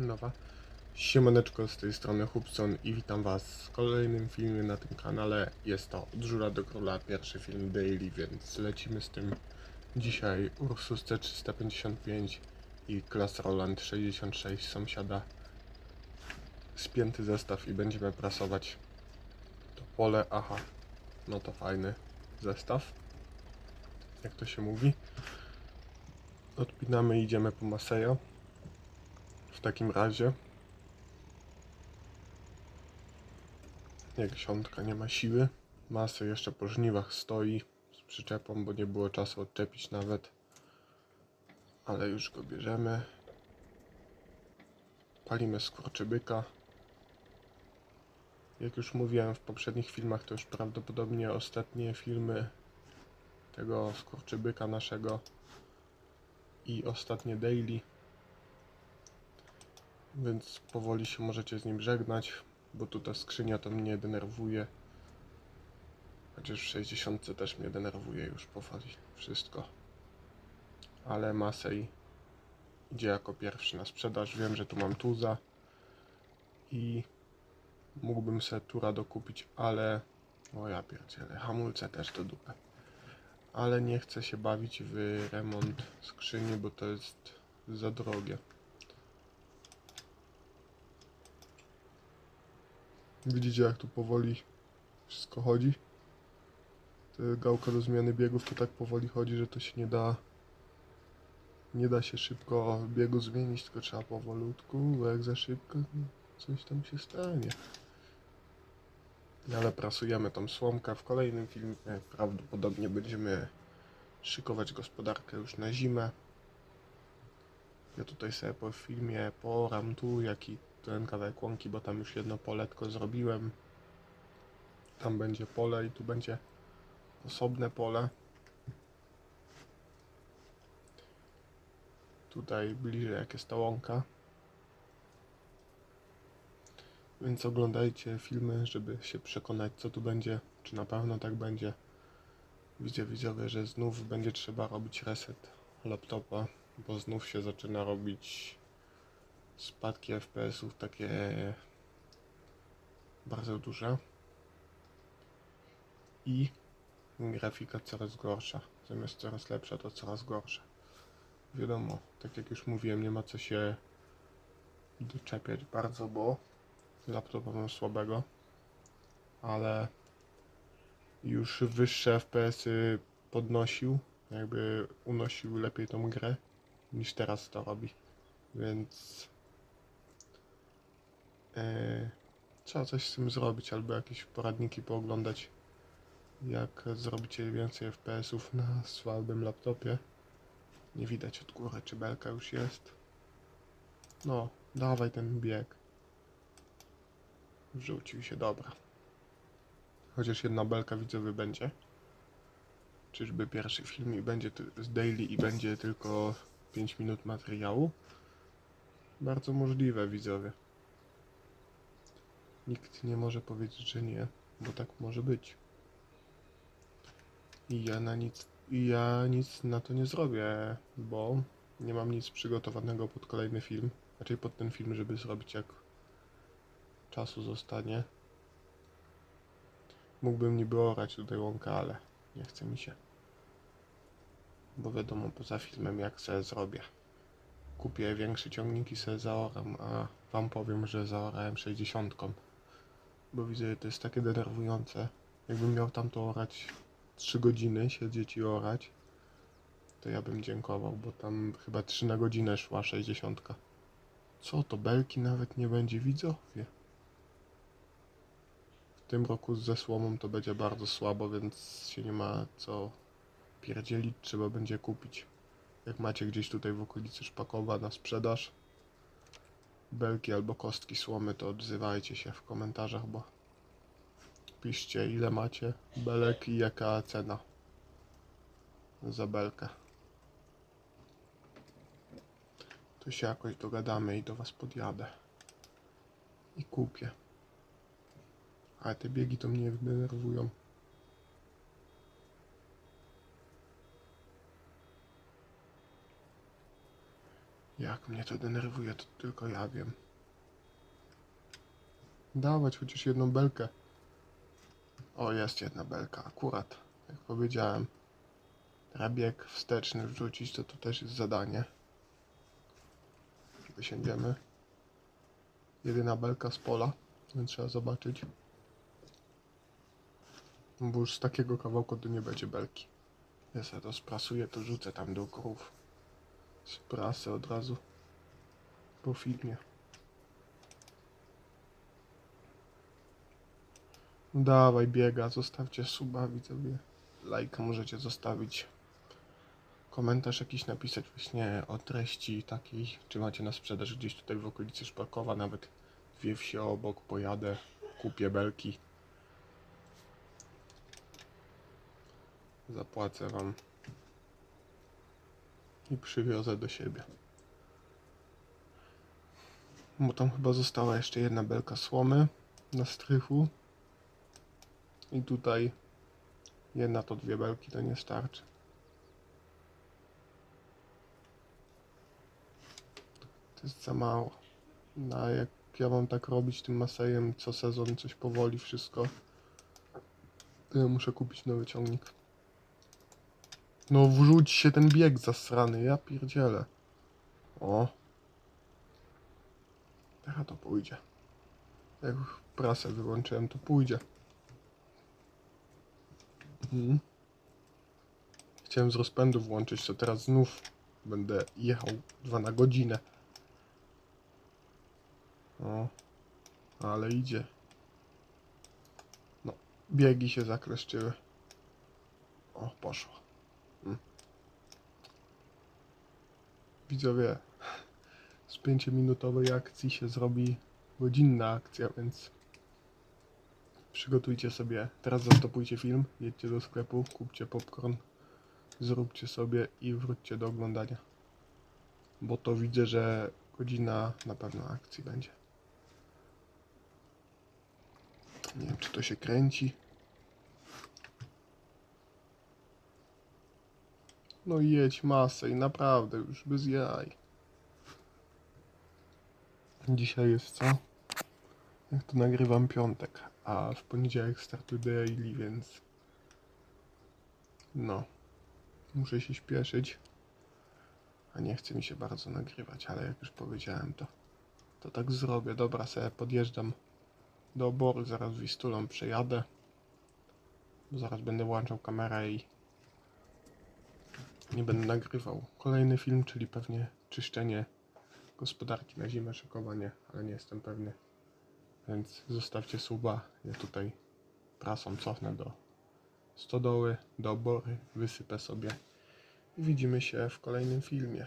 nowa. Siemaneczko z tej strony Hubson i witam was w kolejnym filmie na tym kanale. Jest to Od Żula do Króla, pierwszy film daily, więc lecimy z tym. Dzisiaj Ursus C355 i Class Roland 66 sąsiada. Spięty zestaw i będziemy prasować to pole. Aha, no to fajny zestaw. Jak to się mówi? Odpinamy i idziemy po Masejo. W takim razie. Jak siątka nie ma siły. Masy jeszcze po żniwach stoi z przyczepą, bo nie było czasu odczepić nawet. Ale już go bierzemy. Palimy skurczybyka. Jak już mówiłem w poprzednich filmach, to już prawdopodobnie ostatnie filmy tego skurczybyka naszego i ostatnie daily. Więc powoli się możecie z nim żegnać, bo tu ta skrzynia to mnie denerwuje. Chociaż w 60 też mnie denerwuje już powoli wszystko. Ale Masej idzie jako pierwszy na sprzedaż. Wiem, że tu mam tuza i mógłbym sobie tura dokupić, ale o ja pierdzielę, hamulce też do dupy ale nie chcę się bawić w remont skrzyni, bo to jest za drogie. Widzicie jak tu powoli wszystko chodzi? Ta gałka do zmiany biegów to tak powoli chodzi, że to się nie da nie da się szybko biegu zmienić, tylko trzeba powolutku, bo jak za szybko no, coś tam się stanie. Ale prasujemy tą słomkę. W kolejnym filmie prawdopodobnie będziemy szykować gospodarkę już na zimę. Ja tutaj sobie po filmie poram tu, jak i ten kawałek łąki, bo tam już jedno poletko zrobiłem. Tam będzie pole i tu będzie osobne pole. Tutaj bliżej jak jest ta łąka. Więc oglądajcie filmy, żeby się przekonać, co tu będzie, czy na pewno tak będzie. Widzę widzowie, że znów będzie trzeba robić reset laptopa, bo znów się zaczyna robić spadki FPS-ów takie bardzo duże. I grafika coraz gorsza. Zamiast coraz lepsza, to coraz gorsza. Wiadomo, tak jak już mówiłem, nie ma co się doczepiać bardzo, bo laptopa mam słabego, ale już wyższe FPS-y podnosił, jakby unosił lepiej tą grę niż teraz to robi, więc trzeba coś z tym zrobić, albo jakieś poradniki pooglądać, jak zrobić więcej FPS-ów na słabym laptopie. Nie widać od góry, czy belka już jest. No, dawaj ten bieg. Wrzucił się, dobra. Chociaż jedna belka widzowy będzie. Czyżby pierwszy film i będzie z daily i będzie tylko 5 minut materiału? Bardzo możliwe widzowie. Nikt nie może powiedzieć, że nie, bo tak może być. I ja na nic, ja nic na to nie zrobię, bo nie mam nic przygotowanego pod kolejny film. Raczej pod ten film, żeby zrobić jak czasu zostanie. Mógłbym niby orać tutaj łąkę, ale nie chce mi się. Bo wiadomo, poza filmem jak sobie zrobię. Kupię większy ciągnik i sobie zaoram, a wam powiem, że zaorałem 60. Bo widzę, że to jest takie denerwujące. Jakbym miał tam to orać 3 godziny, siedzieć i orać, to ja bym dziękował, bo tam chyba 3 na godzinę szła 60. Co to, belki nawet nie będzie widzowie? W tym roku ze słomą to będzie bardzo słabo, więc się nie ma co pierdzielić, trzeba będzie kupić. Jak macie gdzieś tutaj w okolicy Szpakowa na sprzedaż belki albo kostki słomy, to odzywajcie się w komentarzach, bo piszcie ile macie belek i jaka cena za belkę. To się jakoś dogadamy i do was podjadę i kupię. Ale te biegi to mnie denerwują. Jak mnie to denerwuje, to tylko ja wiem. Dawać chociaż jedną belkę. O, jest jedna belka, akurat. Jak powiedziałem. Rabieg wsteczny wrzucić, to to też jest zadanie. Wysiędziemy. Jedyna belka z pola, więc trzeba zobaczyć. Bo już z takiego kawałka to nie będzie belki. Ja sobie to sprasuję, to rzucę tam do krów. Sprasę od razu po filmie. Dawaj, biega, zostawcie suba, widzowie. Lajka możecie zostawić. Komentarz jakiś napisać właśnie o treści takiej, czy macie na sprzedaż gdzieś tutaj w okolicy Szparkowa, nawet dwie wsi obok, pojadę, kupię belki. Zapłacę wam i przywiozę do siebie. Bo tam chyba została jeszcze jedna belka słomy na strychu. I tutaj jedna to dwie belki to nie starczy. To jest za mało. No, jak ja mam tak robić tym masejem co sezon, coś powoli, wszystko, ja muszę kupić nowy ciągnik. No wrzuć się ten bieg zasrany, ja pierdzielę. O. Teraz to pójdzie. Jak prasę wyłączyłem, to pójdzie. Mhm. Chciałem z rozpędu włączyć, to teraz znów będę jechał 2 na godzinę. O, ale idzie. No, biegi się zakleszczyły. O, poszło. Widzowie, z 5-minutowej akcji się zrobi godzinna akcja, więc przygotujcie sobie. Teraz zastopujcie film, jedźcie do sklepu, kupcie popcorn, zróbcie sobie i wróćcie do oglądania. Bo to widzę, że godzina na pewno akcji będzie. Nie wiem, czy to się kręci. No jedź masę i naprawdę już bez jaj. Dzisiaj jest co? Jak to nagrywam piątek, a w poniedziałek startuje daily, więc no, muszę się śpieszyć. A nie chce mi się bardzo nagrywać, ale jak już powiedziałem, to, to tak zrobię. Dobra, sobie podjeżdżam do oboru, zaraz Wistulą przejadę. Zaraz będę włączał kamerę i nie będę nagrywał. Kolejny film, czyli pewnie czyszczenie gospodarki na zimę, szykowanie, ale nie jestem pewny. Więc zostawcie suba. Ja tutaj prasą cofnę do stodoły, do obory, wysypę sobie. Widzimy się w kolejnym filmie.